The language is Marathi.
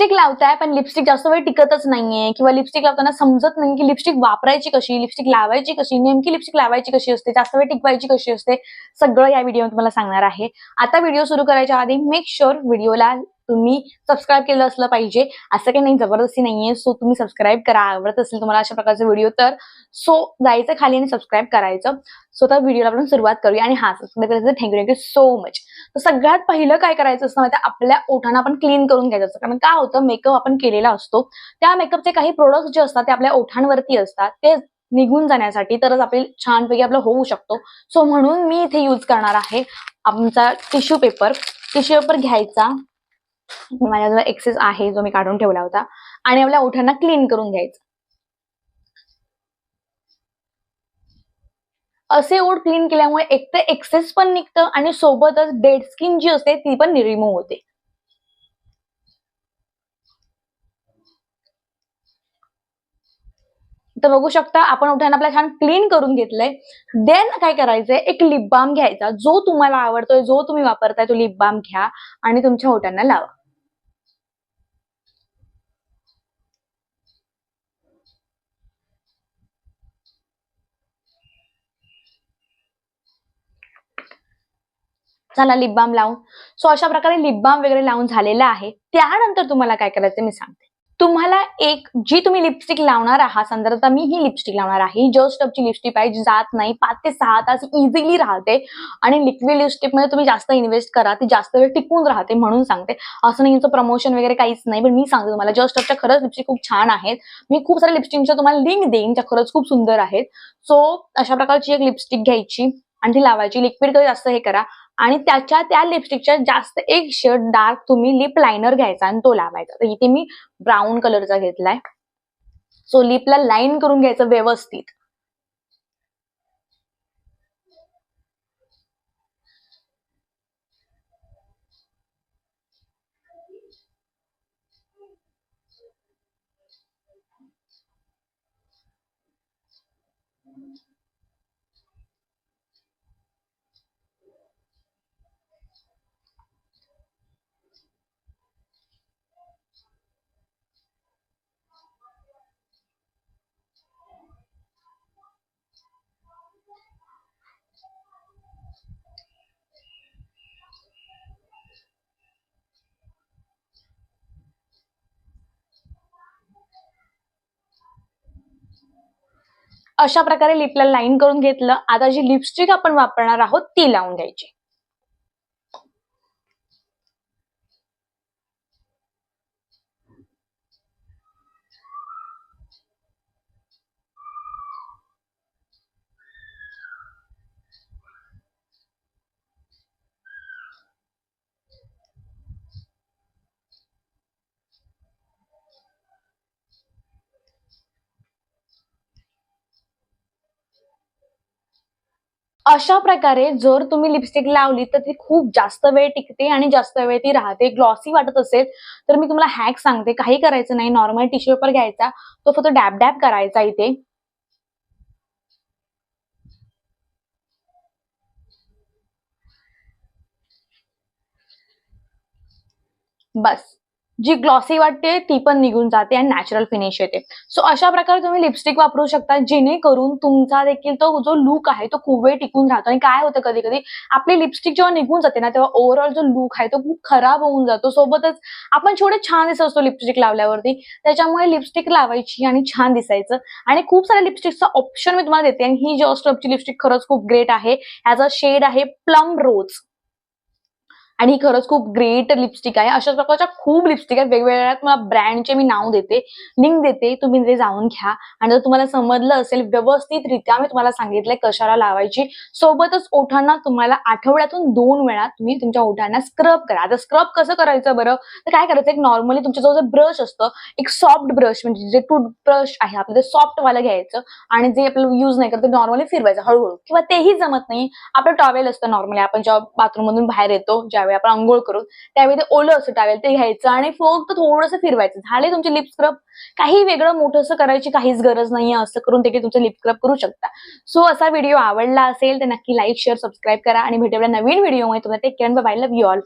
लिपस्टिक लावताय पण लिपस्टिक जास्त वेळ टिकतच नाहीये. किंवा लिपस्टिक लावताना समजत नाही की लिपस्टिक वापरायची कशी लिपस्टिक लावायची कशी नेमकी लिपस्टिक लावायची कशी असते जास्त वेळ टिकवायची कशी असते सगळं या व्हिडिओ तुम्हाला सांगणार आहे. आता व्हिडिओ सुरू करायच्या आधी मेक शुअर व्हिडिओला तुम्ही सबस्क्राईब केलं असलं पाहिजे. असं काही नाही जबरदस्ती नाहीये. सो तुम्ही सबस्क्राईब करा. आवडत असेल तुम्हाला अशा प्रकारचे व्हिडिओ तर सो जायचं खाली आणि सबस्क्राईब करायचं. सो तर व्हिडिओला आपण सुरुवात करूया. आणि हा सबस्क्राईब करायचं. थँक्यू थँक्यू सो मच तर सगळ्यात पहिलं काय करायचं असतं माहिती आपल्या ओठांना आपण क्लीन करून घ्यायचं असतं. कारण काय होतं? मेकअप आपण केलेला असतो. त्या मेकअपचे काही प्रोडक्ट्स जे असतात ते आपल्या ओठांवरती असतात. ते निघून जाण्यासाठी तरच आपले छानपैकी आपलं होऊ शकतो. सो म्हणून मी इथे यूज करणार आहे आमचा टिश्यू पेपर टिश्यू पेपर घ्यायचा. माझ्याजवळ एक्सेस आहे जो मी काढून ठेवला होता. आणि आपल्या ओठांना क्लीन करून घ्यायचं. असे ओठ क्लीन केल्यामुळे एक तर एक्सेस पण निघतं आणि सोबतच डेड स्किन जी असते ती पण रिमूव्ह होते. तर बघू शकता आपण ओठांना आपल्या छान क्लीन करून घेतलंय. देन काय करायचंय? एक लिप बाम घ्यायचा. जो तुम्हाला आवडतोय जो तुम्ही वापरताय तो लिप बाम घ्या आणि तुमच्या ओठांना लावा. झाला लिप बाम लावून. सो अशा प्रकारे लिप बाम वगैरे लावून झालेला आहे. त्यानंतर तुम्हाला काय करायचं मी सांगते. तुम्हाला एक जी तुम्ही लिपस्टिक लावणार आहात संदर्भात मी ही लिपस्टिक लावणार आहे. जस्ट ची लिपस्टिक आहे जी जात नाही पाच ते सहा तास इझिली राहते. आणि लिक्विड लिपस्टिकमध्ये तुम्ही जास्त इन्व्हेस्ट करा ती जास्त वेळ टिकून राहते म्हणून सांगते. असं नाही तुमचं प्रमोशन वगैरे काहीच नाही पण मी सांगते तुम्हाला जस्ट च्या खरंच लिपस्टिक खूप छान आहेत. मी खूप साऱ्या लिपस्टिकच्या तुम्हाला लिंक देईन त्या खरंच खूप सुंदर आहेत. सो अशा प्रकारची एक लिपस्टिक घ्यायची आणि ती लावायची. लिक्विड कधी जास्त हे करा. आणि त्याच्या त्या लिपस्टिकच्या जास्त एक शेड डार्क तुम्ही लिप लायनर घ्यायचा आणि तो लावायचा. तर इथे मी ब्राऊन कलरचा घेतलाय. सो लिपला लाईन करून घ्यायचं व्यवस्थित. अशा प्रकारे लिपला लाईन करून घेतलं. आता जी लिपस्टिक आपण वापरणार आहोत ती लावून द्यायची. अशा प्रकारे जर तुम्ही लिपस्टिक लावली तर ती खूप जास्त वेळ टिकते आणि जास्त वेळ ती राहते. ग्लॉसी वाटत असेल तर मी तुम्हाला हॅक सांगते. काही करायचं नाही. नॉर्मल टिश्यू पेपर घ्यायचा. तो फक्त डॅप डॅप करायचा इथे. बस. जी ग्लॉसी वाटते ती पण निघून जाते आणि नॅचरल फिनिश येते. सो अशा प्रकारे तुम्ही लिपस्टिक वापरू शकता जेणेकरून तुमचा देखील तो जो लुक आहे तो खूप वेळ टिकून राहतो. आणि काय होतं कधी कधी आपली लिपस्टिक जेव्हा निघून जाते ना तेव्हा ओव्हरऑल जो लुक आहे तो खूप खराब होऊन जातो. सोबतच आपण छोटे छान दिसत असतो लिपस्टिक लावल्यावरती. त्याच्यामुळे लिपस्टिक लावायची आणि छान दिसायचं. आणि खूप साऱ्या लिपस्टिकचा ऑप्शन मी तुम्हाला देते. आणि ही जॉस्टॉपची ची लिपस्टिक खरंच खूप ग्रेट आहे. ह्याचा शेड आहे प्लम रोज आणि ही खरंच खूप ग्रेट लिपस्टिक आहे. अशाच प्रकारच्या खूप लिपस्टिक आहेत. वेगवेगळ्या तुम्हाला ब्रँडचे मी नाव देते लिंक देते. तुम्ही ते जाऊन घ्या. आणि जर तुम्हाला समजलं असेल व्यवस्थितरित्या मी तुम्हाला सांगितलंय कशाला लावायची सोबतच ओठांना तुम्हाला आठवड्यातून दोन वेळा तुम्ही तुमच्या ओठांना स्क्रब करा. आता स्क्रब कसं करायचं बरं? तर काय करायचं? एक नॉर्मली तुमच्या जे ब्रश असतं एक सॉफ्ट ब्रश म्हणजे जे टूथ ब्रश आहे आपलं ते सॉफ्ट वाला घ्यायचं आणि जे आपलं युज नाही करत ते नॉर्मली फिरवायचं हळूहळू. किंवा तेही जमत नाही. आपलं टॉवेल असतं नॉर्मली आपण जेव्हा बाथरूम मधून बाहेर येतो ज्यावेळी आपण आंघोळ करू त्यावेळी ते ओलं असं टावेल ते घ्यायचं आणि फक्त थोडंसं फिरवायचं. झाले तुमचे लिप स्क्रब काही वेगळं मोठं असं करायची काहीच गरज नाहीये असं करून देखील तुमचं लिप स्क्रब करू शकता. सो असा व्हिडिओ आवडला असेल तर नक्की लाईक शेअर सबस्क्राईब करा आणि भेटूया नवीन व्हिडिओमध्ये तुम्हाला ते care bye love you all